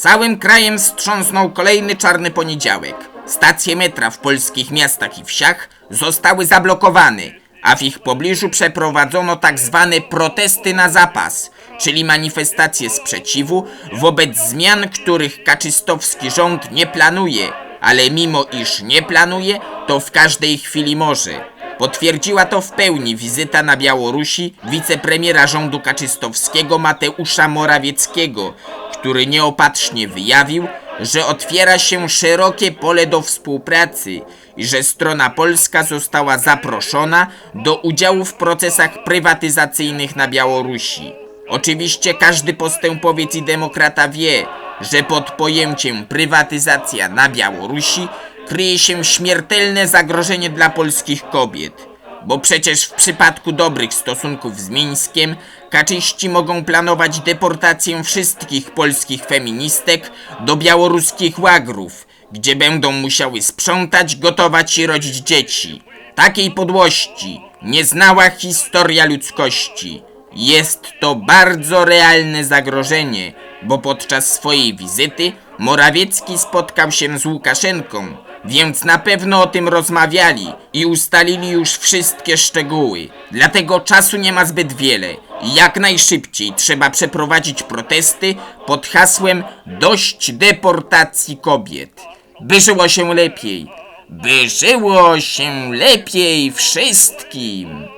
Całym krajem wstrząsnął kolejny czarny poniedziałek. Stacje metra w polskich miastach i wsiach zostały zablokowane, a w ich pobliżu przeprowadzono tak zwane protesty na zapas, czyli manifestacje sprzeciwu wobec zmian, których kaczystowski rząd nie planuje, ale mimo iż nie planuje, to w każdej chwili może. Potwierdziła to w pełni wizyta na Białorusi wicepremiera rządu kaczystowskiego Mateusza Morawieckiego, który nieopatrznie wyjawił, że otwiera się szerokie pole do współpracy i że strona polska została zaproszona do udziału w procesach prywatyzacyjnych na Białorusi. Oczywiście każdy postępowiec i demokrata wie, że pod pojęciem prywatyzacja na Białorusi kryje się śmiertelne zagrożenie dla polskich kobiet. Bo przecież w przypadku dobrych stosunków z Mińskiem kaczyści mogą planować deportację wszystkich polskich feministek do białoruskich łagrów, gdzie będą musiały sprzątać, gotować i rodzić dzieci. Takiej podłości nie znała historia ludzkości. Jest to bardzo realne zagrożenie, bo podczas swojej wizyty Morawiecki spotkał się z Łukaszenką, więc na pewno o tym rozmawiali i ustalili już wszystkie szczegóły. Dlatego czasu nie ma zbyt wiele jak najszybciej trzeba przeprowadzić protesty pod hasłem dość deportacji kobiet. By żyło się lepiej. By żyło się lepiej wszystkim.